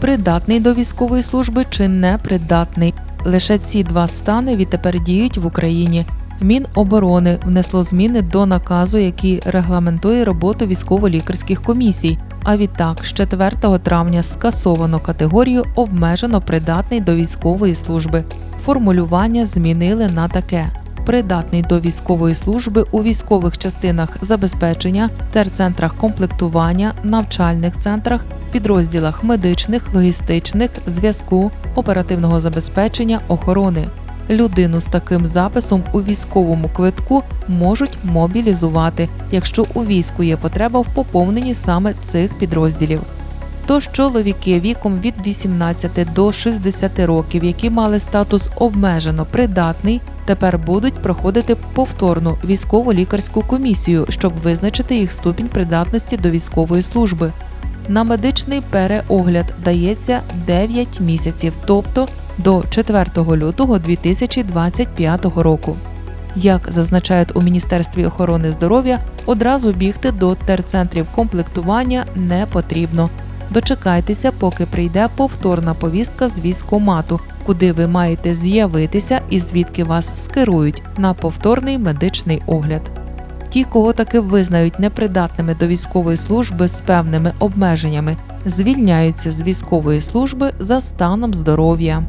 придатний до військової служби чи непридатний. Лише ці два стани відтепер діють в Україні. Міноборони внесло зміни до наказу, який регламентує роботу військово-лікарських комісій. А відтак, з 4 травня скасовано категорію обмежено придатний до військової служби. Формулювання змінили на таке: придатний до військової служби у військових частинах забезпечення, терцентрах комплектування, навчальних центрах, підрозділах медичних, логістичних, зв'язку, оперативного забезпечення, охорони. Людину з таким записом у військовому квитку можуть мобілізувати, якщо у війську є потреба в поповненні саме цих підрозділів. Тож чоловіки віком від 18 до 60 років, які мали статус обмежено придатний, тепер будуть проходити повторну військово-лікарську комісію, щоб визначити їх ступінь придатності до військової служби. На медичний переогляд дається 9 місяців, тобто до 4 лютого 2025 року. Як зазначають у Міністерстві охорони здоров'я, одразу бігти до терцентрів комплектування не потрібно. Дочекайтеся, поки прийде повторна повістка з військомату, куди ви маєте з'явитися і звідки вас скерують на повторний медичний огляд. Ті, кого таки визнають непридатними до військової служби з певними обмеженнями, звільняються з військової служби за станом здоров'я.